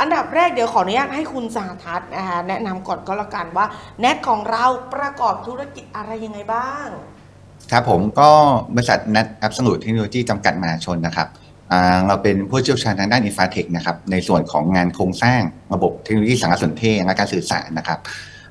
อันดับแรกเดี๋ยวขออนุญาตให้คุณสาทัศน์นะคะแนะนำก่อนก็แล้วกันว่าแนทของเราประกอบธุรกิจอะไรยังไงบ้าง ครับผมก็บริษัท Net Absolute Technology จำกัดมหาชนนะครับอ่าเราเป็นผู้เชี่ยวชาญทางด้านอินฟาเทคนะครับในส่วนของงานโครงสร้างระบบเทคโนโลยีสารสนเทศและการสื่อสารนะครับ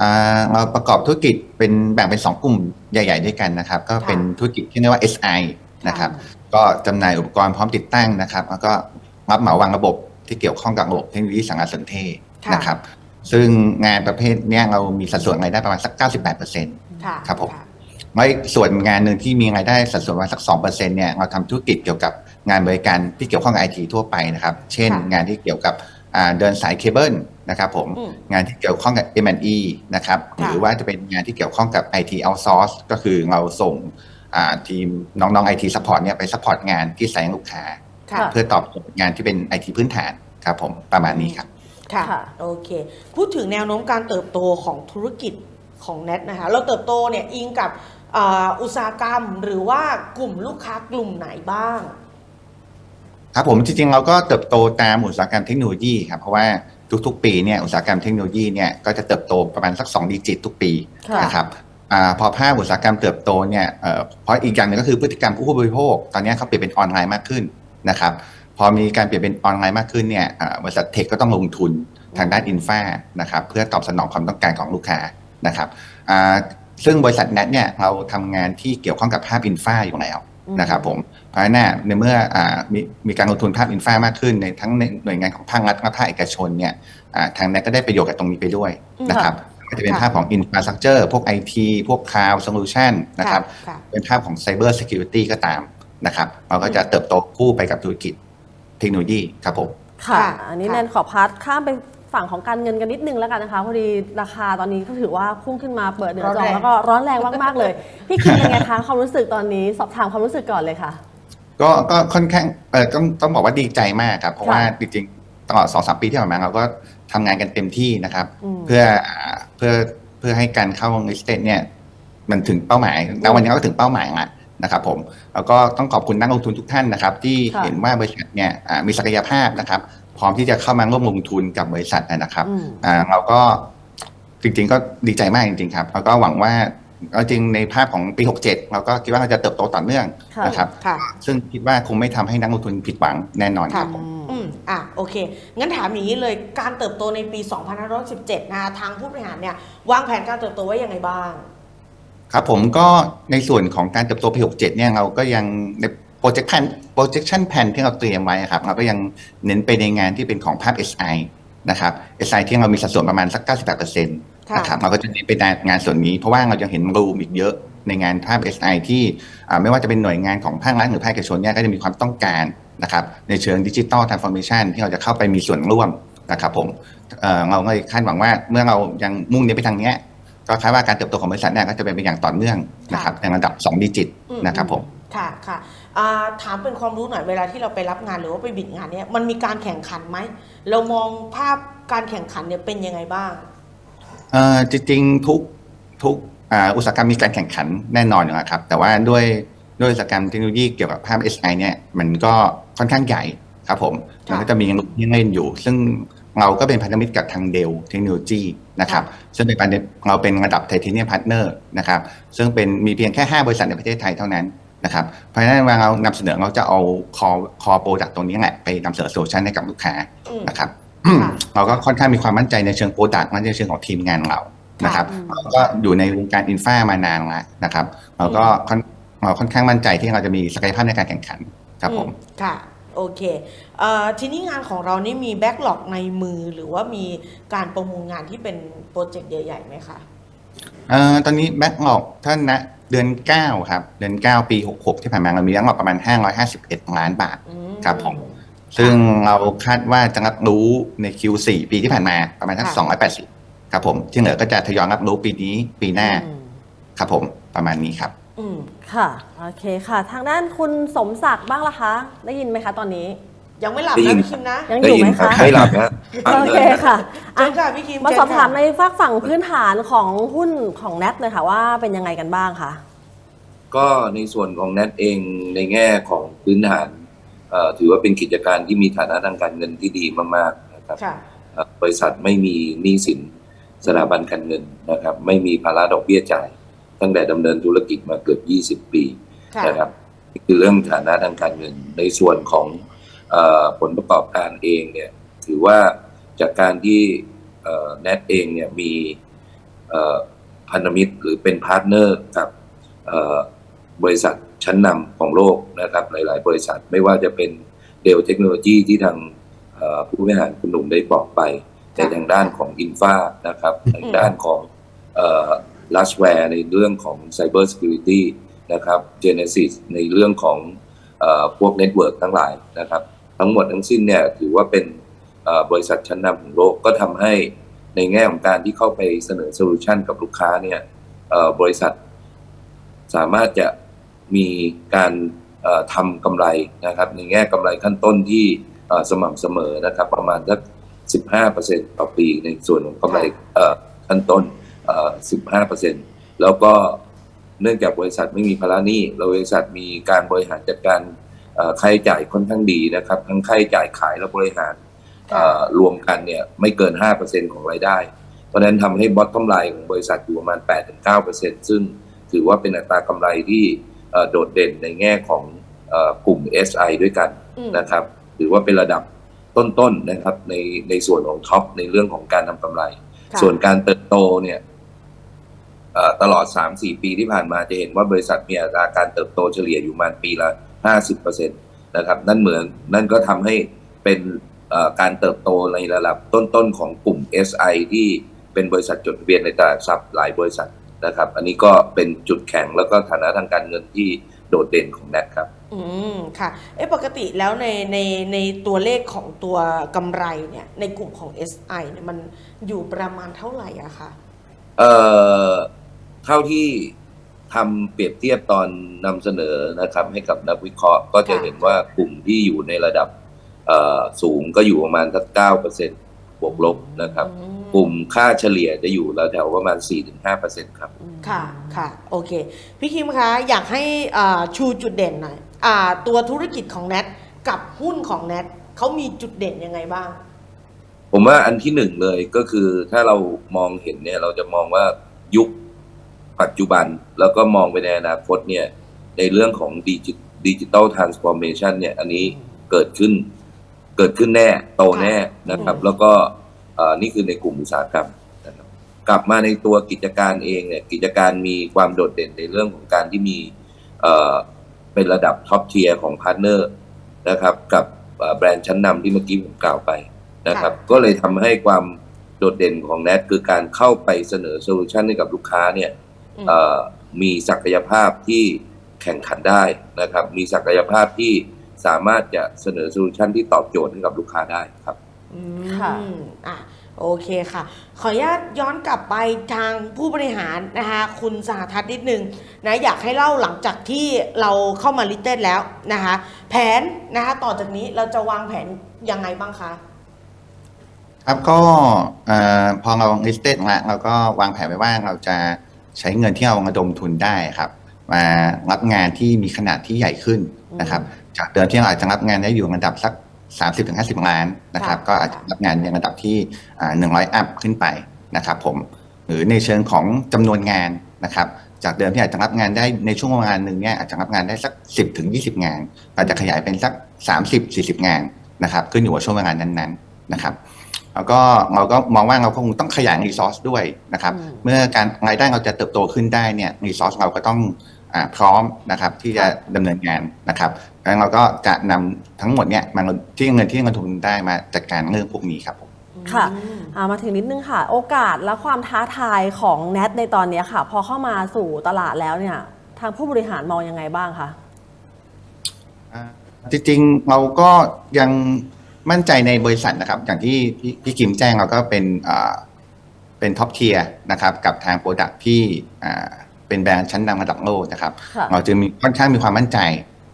อ่าเราประกอบธุรกิจเป็นแบ่งเป็น 2 กลุ่มใหญ่ ๆ ด้วยกันนะครับ ก็เป็นธุรกิจที่เรียกว่า SI นะครับก็จำหน่ายอุปกรณ์พร้อมติดตั้งนะครับ แล้วก็รับเหมาวางระบบ ที่เกี่ยวข้องกับระบบเทคโนโลยีสารสนเทศค่ะนะครับ ซึ่งงานประเภทเนี้ยเรามีสัดส่วนรายได้ประมาณสัก 98%ค่ะครับผมะไว้ส่วนงานหนึ่งที่มีรายได้สัดส่วนประมาณสักสองเปอร์เซ็นเนี่ยเราทำธุรกิจเกี่ยวกับงานบริการที่เกี่ยวข้องกับไอทีทั่วไปนะครับ เช่นค่ะงานที่เกี่ยวกับอ่าเดินสายเคเบิลนะครับผมอืมงานที่เกี่ยวข้องกับ M&E นะครับหค่ะรือว่าจะเป็นงานที่เกี่ยวข้องกับ IT outsource ก็คือเราส่งอ่าทีมน้องๆ IT support เนี่ยไป support งานที่ใส่ให้ลูกค้าค่ะ เพื่อตอบโจทย์งานที่เป็น IT พื้นฐานครับผมประมาณนี้ครับค่ะค่ะ โอเค พูดถึงแนวโน้มการเติบโตของธุรกิจของแนทนะคะ เราเติบโตเนี่ยอิงกับอ่าอุตสาหกรรมหรือว่ากลุ่มลูกค้ากลุ่มไหนบ้าง ครับผมจริงๆเราก็เติบโตตามอุตสาหกรรมเทคโนโลยีครับเพราะว่าทุกๆ ปีเนี่ยอุตสาหกรรมเทคโนโลยีเนี่ยก็จะเติบโตประมาณสัก2ดิจิตทุกปีค่ะนะครับอาพอภาพอุตสาหกรรมเติบโตเนี่ยเอ่อเพราะอีกอย่างหนึงก็คือพฤติกรรมผู้บริโภค ตอนนี้เขาเปลี่ยนเป็นออนไลน์มากขึ้น นะครับพอมีการเปลี่ยนเป็นออนไลน์มากขึ้นเนี่ยอ่าบริษัทเทคก็ต้องลงทุนทางด้านอินฟานะครับเพื่อตอบสนองความต้องการของลูกค้านะครับอ่าซึ่งบริษัท n น t เนี่ยเราทำงานที่เกี่ยวข้องกับภาพอินฟาอยู่แล้วนะครับผมเพราะฉะนั้นเนยในเมื่ออ่ามีมีการลงทุนภาพอินฟามากขึ้นในทั้งในหน่วยงานของภาครัฐและภาคเอกชนเนี่ยอ่าทางนั้นก็ได้ประโยชน์กับตรงนี้ไปด้วยนะครับก็จะเป็นค่ะภาพของ Infrastructure พวก IT พวก Cloud Solution นะครับค่ะเป็นภาพของ Cyber Security ก็ตาม นะครับเราก็จะเติบโตคู่ไปกับธุรกิจเทคโนโลยีครับผมค่ะค่ะอันนี้ค่ะแนนขอพาร์ทข้ามไปฝั่งของการเงินกันนิดนึงแล้วกันนะคะพอดีราคาตอนนี้ก็ถือว่าพุ่งขึ้นมาเปิดเหนือจอแล้วก็ร้อนแรงมากๆเลย พี่คิมเป็นไงคะความรู้สึกตอนนี้สอบถามความรู้สึกก่อนเลยค่ะ ก็ก็ค่อนข้างเออต้องต้องบอกว่าดีใจมากครับ เพราะค่ะว่าจริงๆตลอดสองสามปีที่ผ่านมาเราก็ทำงานกันเต็มที่นะครับอืมเพื่ออ่าเพื่อเพื่อให้การเข้าลิสเตเนี่ยมันถึงเป้าหมายแล้ววันนี้ก็ถึงเป้าหมายละ นะครับผมแล้วก็ต้องขอบคุณนักลงทุนทุกท่านนะครับ ที่ค่ะ เห็นว่าบริษัทเนี่ยอ่ามีศักยภาพนะครับ พร้อมที่จะเข้ามาร่วมลงทุนกับบริษัทนะครับ อืม อ่าเราก็จริงๆก็ดีใจมากจริงๆครับแล้วก็หวังว่าเอาจริงในภาพของปี 67 เราก็คิดว่าเราจะเติบโตต่อเนื่องค่ะ นะครับ ค่ะ ซึ่งคิดว่าคงไม่ทำให้นักลงทุนผิดหวังแน่นอนคค่ะ รับผม อืม อะ โอเค งั้นถามอย่างนี้เลย การเติบโตในปี 2517 นะคะทางผู้บริหารเนี่ย วางแผนการเติบโตไว้ยังไงบ้าง ครับผมก็ในส่วนของการเติบโตปี67เนี่ยเราก็ยังใน projection projection plan ที่เราเตรียมไว้ครับเราก็ยังเน้นไปในงานที่เป็นของภาพ SI นะครับ SI ที่เรามีสัดส่วนประมาณสัก 98%นะครับเราก็จะเน้นไปในงานส่วนนี้ เพราะว่าเรายังเห็นรูมอีกเยอะในงานภาพ SI ที่อ่าไม่ว่าจะเป็นหน่วยงานของภาครัฐหรือภาคเอกชนเนี่ยก็จะมีความต้องการนะครับในเชิงดิจิ t a ลทรานส์ฟอร์เมชันที่เราจะเข้าไปมีส่วนร่วมนะครับผมเอ่อเราก็เลยคาดหวังว่าเมื่อเรายังมุ่งเน้นไปทางเนี้ย ก็คาดว่าการเติบโตของบริษัทเนี่ยก็จะเป็นไปอย่างต่อเนื่องนะครับในระดับ 2 ดิจิตอืมนะครับผมค่ะค่ะอ่าถามเป็นความรู้หน่อยเวลาที่เราไปรับงานหรือว่าไปบิดงานเนี่ยมันมีการแข่งขันไหม เรามองภาพการแข่งขันเนี่ยเป็นยังไงบ้างเอ่อจริงๆทุกทุกอ่าอุตสาหกรรมมีการแข่งขันแน่นอนอยู่แล้วครับ แต่ว่าด้วยด้วยอุตสาหกรรมเทคโนโลยีเกี่ยวกับภาพ SI เนี่ยมันก็ค่อนข้างใหญ่ครับผมค่ะมันก็จะมียังเล่นอยู่ ซึ่ง เราก็เป็นพันธมิตรกับทางเดลเทคโนโลยีนะครับซึ่งเป็นพันธมิตรเราเป็นระดับไทเทเนียมพาร์ทเนอร์นะครับซึ่งเป็นมีเพียงแค่ 5 บริษัทในประเทศไทยเท่านั้นนะครับเพราะฉะนั้นเวลาเรานำเสนอเราจะเอาคอคอโปรดักตรงนี้แหละไปนำเสนอโซลูชันให้กับลูกค้าอืมนะครับค่ะเราก็ค่อนข้างมีความมั่นใจในเชิงโปรดักต์และในเชิงของทีมงานเรานะครับอืมเราก็อยู่ในวงการอินฟามานานแล้วนะครับเราก็ค่อนเราค่อนข้างมั่นใจที่เราจะมีศักยภาพในการแข่งขันครับผมอืค่ะ โอเคเอ่อทีนี้งานของเรานี่มีแบ็กหลอกในมือหรือว่ามีการประมูลงานที่เป็นโปรเจกต์ใหญ่ๆไหมคะ เอ่อตอนนี้แบ็กหลอกท่านนะเดือน 9 ครับ เดือน 9 ปี 66 ที่ผ่านมาเรามีแบ็กหลอกประมาณ 551 ล้านบาทอืม ครับผมซึ่งเราคาดว่าจะรับรู้ใน Q4 ปีที่ผ่านมาประมาณทั้งค่ะ 280 ครับผม ที่เหลือก็จะทยอยรับรู้ปีนี้ปีหน้าอืม ครับผมประมาณนี้ครับ อืมค่ะ โอเคค่ะ ทางด้านคุณสมศักดิ์บ้างล่ะคะ ได้ยินไหมคะตอนนี้ ยังไม่หลับได้ยินะน พี่คิมนะยังอได้ยู่ยิไหมนครับคะ ไม่หลับนะโอเคค่ะเชิอะ ญค่ะพี่คิมมาเชิญสอบถามค่ะในฝากฝั่งพื้นฐานของหุ้นของแนทเลยค่ะว่าเป็นยังไงกันบ้างคะ ก็ในส่วนของแนทเองในแง่ของพื้นฐานเอ่อถือว่าเป็นกิจการที่มีฐานะทางการเงินที่ดีมากๆนะครับนะครับค่ะ เอ่อบริษัทไม่มีหนี้สินสถาบันการเงินนะครับ ไม่มีภาระดอกเบี้ยจ่าย ตั้งแต่ดำเนินธุรกิจมาเกือบ 20 ปีค่ะนะครับนี่คือเรื่องฐานะทางการเงินในส่วนของเออผลประกอบการเองเนี่ยถือว่าจากการที่เน็ตเองเนี่ยมีเอ่อพันธมิตรหรือเป็นพาร์ทเนอร์กับเอ่อบริษัทชั้นนำของโลกนะครับ หลาย ๆ บริษัทไม่ว่าจะเป็นเดลเทคโนโลยีที่ทางเอ่อผู้บริหารคุณหนุ่มได้บอกไปในทางด้านของอินฟานะครับในด้านของ ลัสแวร์ในเรื่องของ Cyber Security นะครับ Genesis ในเรื่องของเออพวกเน็ตเวิร์กทั้งหลายนะครับ ทั้งหมดทั้งสิ้นเนี่ยถือว่าเป็นเอ่อบริษัทชั้นนำของโลกก็ทำให้ในแง่ของการที่เข้าไปเสนอโซลูชันกับลูกค้าเนี่ยเอ่อบริษัทสามารถจะมีการเอ่อทำกำไรนะครับ ในแง่กำไรขั้นต้นที่เอ่อสม่ำเสมอนะครับ ประมาณสัก 15%ต่อปีในส่วนของกำไรเอ่อขั้นต้นเอ่อ 15%แล้วก็เนื่องจากบริษัทไม่มีภาระหนี้เราบริษัทมีการบริหารจัดการเอ่อค่าใช้จ่ายค่อนข้างดีนะครับ ทั้งค่าใช้จ่ายขายและบริหารเอ่อรวมกันเนี่ยไม่เกิน 5%ของรายได้ เพราะฉะนั้นทำให้บอททอมไลน์ของบริษัทอยู่ประมาณ 8-9%ซึ่งถือว่าเป็นอัตรากำไรที่เอ่อโดดเด่นในแง่ของเอ่อกลุ่ม SI ด้วยกันอืมนะครับถือว่าเป็นระดับต้นๆนะครับในในส่วนของท็อปในเรื่องของการทำกำไรค่ะส่วนการเติบโตเนี่ยเอ่อ ตลอด 3-4 ปีที่ผ่านมาจะเห็นว่าบริษัทมีอัตราการเติบโตเฉลี่ยอยู่ประมาณปีละ 50%นะครับนั่นเหมือนนั่นก็ทำให้เป็นเอ่อการเติบโตในระดับต้นๆของกลุ่ม SI ที่เป็นบริษัทจดทะเบียนในตลาดทรัพย์หลายบริษัทนะครับ อันนี้ก็เป็นจุดแข็งแล้วก็ฐานะทางการเงินที่โดดเด่นของแนทครับ อืมค่ะ เอ๊ะปกติแล้วในในในตัวเลขของตัวกำไรเนี่ยในกลุ่มของ SI เนี่ยมันอยู่ประมาณเท่าไหร่อะคะเอ่อ เท่าที่ทำเปรียบเทียบตอนนำเสนอนะครับ ให้กับนักวิเคราะห์ก็จะค่ะเห็นว่ากลุ่มที่อยู่ในระดับเอ่อสูงก็อยู่ประมาณสักเก้าเปอร์เซ็นต์บวกลบนะครับอืมกลุ่มค่าเฉลี่ยจะอยู่แล้วแถวประมาณ 4-5%ครับ ค่ะ ค่ะ โอเค พี่คิมคะ อยากให้อ่าชูจุดเด่นหน่อยอ่าตัวธุรกิจของแนทกับหุ้นของแนทเขามีจุดเด่นยังไงบ้าง ผมว่าอันที่หนึ่งเลยก็คือถ้าเรามองเห็นเนี่ยเราจะมองว่ายุค ปัจจุบันแล้วก็มองไปในอนาคตเนี่ยในเรื่องของดิจิดิจิตอลทรานส์ฟอร์เมชันเนี่ยอันนี้เกิดขึ้นเกิดขึ้นแน่โตแน่นะครับอืมแล้วก็เอ่อนี่คือในกลุ่มอุตสาหกรรมนะครับกลับมาในตัวกิจการเองเนี่ยกิจการมีความโดดเด่นในเรื่องของการที่มีเอ่อเป็นระดับท็อปเทียร์ของพาร์ทเนอร์นะครับ กับเอ่อแบรนด์ชั้นนำที่เมื่อกี้ผมกล่าวไปนะครับค่ะก็เลยทำให้ความโดดเด่นของ n น t คือการเข้าไปเสนอโซลูชันให้กับลูกค้าเนี่ยอื มเอ่อมีศักยภาพที่แข่งขันได้นะครับ มีศักยภาพที่สามารถจะเสนอโซลูชันที่ตอบโจทย์ให้กับลูกค้าได้ครับอืมค่ะอะโอเคค่ะ ขออนุญาตย้อนกลับไปทางผู้บริหารนะคะคุณสหทัศน์นิดนึงนะอยากให้เล่าหลังจากที่เราเข้ามาลิเต้นแล้วนะคะแผนนะคะต่อจากนี้เราจะวางแผนยังไงบ้างคะครับก็เอ่อพอเรา listed แล้วเราก็วางแผนไว้ว่าเราจะ ใช้เงินที่เราระดมทุนได้ครับมารับงานที่มีขนาดที่ใหญ่ขึ้นนะครับ จากเดิมที่เราอาจจะรับงานได้อยู่ระดับสัก 30-50 ล้านนะครับค่ะก็อาจจะรับงานในระดับที่อ่า100 อัพขึ้นไปนะครับผมหรือในเชิงของจำนวนงานนะครับ จากเดิมที่อาจจะรับงานได้ในช่วงเวลาหนึ่งเนี่ยอาจจะรับงานได้สัก 10ถึง20 งานอาจจะขยายเป็นสัก 30 40 งานนะครับขึ้นอยู่กับช่วงเวลานั้นๆนะครับ แล้วก็เราก็มองว่าเราคงต้องขยายรีซอสด้วยนะครับอืมเมื่อการรายได้เราจะเติบโตขึ้นได้เนี่ยรีซอสเราก็ต้องอาพร้อมนะครับที่จะดำเนินงานนะครับดังนั้นเราก็จะนำทั้งหมดเนี่ยมาที่เงินที่เงินทุนได้มาจัดการเรื่องพวกนี้ครับผมค่ะอืมอ่ามาถึงนิดนึงค่ะ โอกาสและความท้าทายของแนทในตอนเนี้ยค่ะ พอเข้ามาสู่ตลาดแล้วเนี่ย ทางผู้บริหารมองยังไงบ้างคะอ่าจริงๆเราก็ยัง มั่นใจในบริษัทนะครับ อย่างที่พี่พี่กิมแจ้งเราก็เป็นอ่าเป็นท็อปเทียร์นะครับ กับทางโปรดักที่อ่าเป็นแบรนด์ชั้นนำระดับโลกนะครับค่ะเราจะมีค่อนข้างมีความมั่นใจ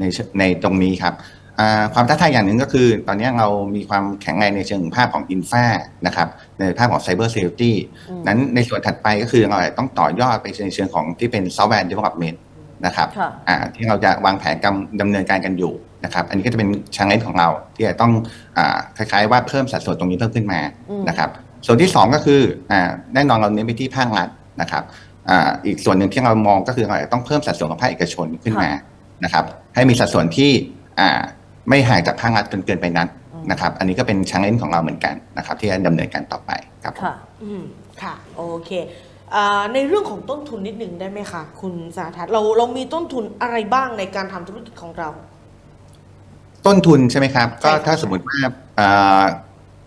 ในเชิงในตรงนี้ครับอ่าความท้าทายอย่างหนึ่งก็คือ ตอนนี้เรามีความแข็งแรงในเชิงภาพของอินฟานะครับ ในภาพของ Cyber Security อืมนั้นในส่วนถัดไปก็คือเราต้องต่อยอดไปในเชิงของที่เป็น Software Development นะครับค่ะอ่าที่เราจะวางแผนกำดำเนินการกันอยู่นะครับอันนี้ก็จะเป็นชังเลนของเราที่จะต้องอาคล้ายๆว่าเพิ่มสัดส่วนตรงนี้เพิ่มขึ้นมาอืมนะครับส่วนที่สองก็คืออ่าแน่นอนเราเน้นไปที่ภาครัฐนะครับอ่าอีกส่วนหนึ่งที่เรามองก็คือเราจะต้องเพิ่มสัดส่วนของภาคเอกชนขึ้นมานะครับให้มีสัดส่วนที่อ่าไม่ห่างจากภาครัฐจนเกินไปนักนะครับอันนี้ก็เป็นชังเลนของเราเหมือนกันนะครับที่จะดำเนินการต่อไปครับผมค่ะอืมค่ะโอเคอ่า ในเรื่องของต้นทุนนิดหนึ่งได้ไหมคะคุณสาทัศน์เราเรามีต้นทุนอะไรบ้างในการทำธุรกิจของเรา ต้นทุนใช่ไหมครับ ก็ใช่ค่ะถ้าสมมติว่าอ่า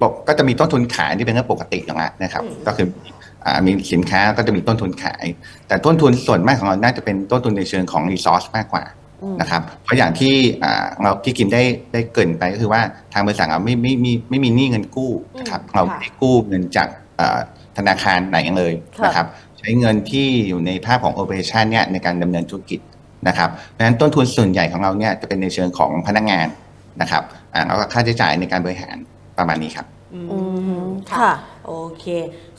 ปกก็จะมีต้นทุนขายที่เป็นเรื่องปกติอยู่แล้วนะครับอืมก็คืออ่ามีสินค้าก็จะมีต้นทุนขาย แต่ต้นทุนส่วนมากของเราน่าจะเป็นต้นทุนในเชิงของรีซอสมากกว่าอืมนะครับ เพราะอย่างที่อ่าเราที่กินได้ได้เกรินไปก็คือว่าทางบริษัทเราไม่ไม่ไม่ไม่มีหนี้เงินกู้นะครับอืมเราค่ะไม่ได้กู้เงินจากอ่า ธนาคารไหนเลยค่ะนะครับใช้เงินที่อยู่ในภาพของโอเปอเรชันเนี่ยในการดำเนินธุรกิจนะครับเพราะฉะนั้นต้นทุนส่วนใหญ่ของเราเนี่ยจะเป็นในเชิงของพนักงานนะครับอ่าแล้วก็ค่าใช้จ่ายในการบริหารประมาณนี้ครับอืมอืมค่ะค่ะ โอเค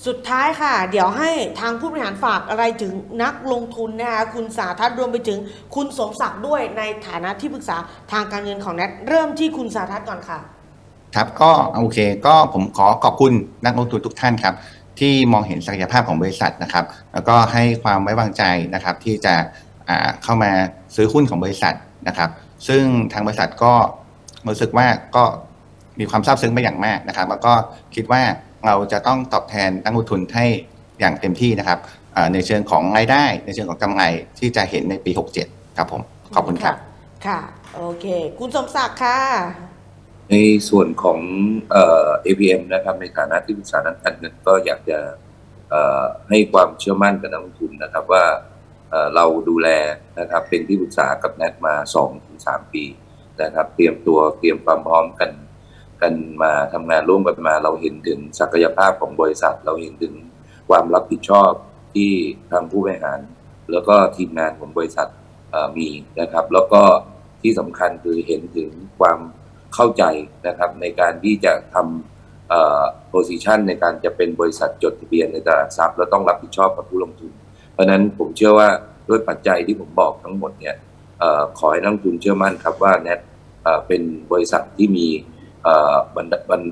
สุดท้ายค่ะ เดี๋ยวให้ทางผู้บริหารฝากอะไรถึงนักลงทุนนะคะคุณสาทัศน์รวมไปถึงคุณสมศักดิ์ด้วยในฐานะที่ปรึกษาทางการเงินของแนทเริ่มที่คุณสาทัศน์ก่อนค่ะ ครับก็โอเค ก็ผมขอขอบคุณนักลงทุนทุกท่านครับ ที่มองเห็นศักยภาพของบริษัทนะครับ แล้วก็ให้ความไว้วางใจนะครับ ที่จะเข้ามาซื้อหุ้นของบริษัทนะครับ ซึ่งทางบริษัทก็รู้สึกว่าก็มีความซาบซึ้งไปอย่างมากนะครับ แล้วก็คิดว่าเราจะต้องตอบแทนนักลงทุนให้อย่างเต็มที่นะครับในเชิงของรายได้ ในเชิงของกำไรที่จะเห็นในปี 67 ครับผม ขอบคุณครับ ค่ะ โอเค คุณสมศักดิ์ค่ะ ในส่วนของเอ่อ APM นะครับในฐานะที่ปรึกษาด้านการเงินก็อยากจะเอ่อให้ความเชื่อมั่นกับนักลงทุนนะครับว่าเอ่อเราดูแลนะครับเป็นที่ปรึกษากับแนทมา2ถึง3ปีนะครับ เตรียมตัวเตรียมความพร้อมกันกันมาทำงานร่วมกันมาเราเห็นถึงศักยภาพของบริษัท เราเห็นถึงความรับผิดชอบที่ทางผู้บริหาร แล้วก็ทีมงานของบริษัทเอ่อมีนะครับ แล้วก็ที่สำคัญคือเห็นถึงความ เข้าใจนะครับในการที่จะทำเอ่อ position ในการจะเป็นบริษัทจดทะเบียนในตลาดทรัพย์แล้วต้องรับผิดชอบกับผู้ลงทุน เพราะฉะนั้นผมเชื่อว่าด้วยปัจจัยที่ผมบอกทั้งหมดเนี่ยเอ่อขอให้นักลงทุนเชื่อมั่นครับว่า Net เอ่อเป็นบริษัทที่มีเอ่อบรรดบรร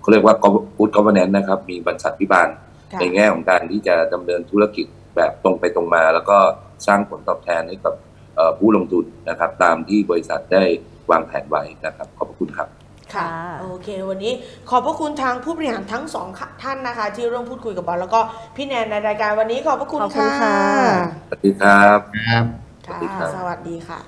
เขาเรียกว่า good governance นะครับ มีบรรษัทพิบาลค่ะในแง่ของการที่จะดำเนินธุรกิจแบบตรงไปตรงมา แล้วก็สร้างผลตอบแทนให้กับเอ่อผู้ลงทุนนะครับ ตามที่บริษัทได้ วางแผนไว้นะครับ ขอบพระคุณครับค่ะค่ะ โอเค วันนี้ขอบพระคุณทางผู้บริหารทั้งสองท่านนะคะ ที่ร่วมพูดคุยกับบอลแล้วก็พี่แนนในรายการวันนี้ขอบพระคุณขอบคุณค่ะค่ะสวัสดีครับ ครับค่ะ สวัสดีครับสวัสดีค่ะ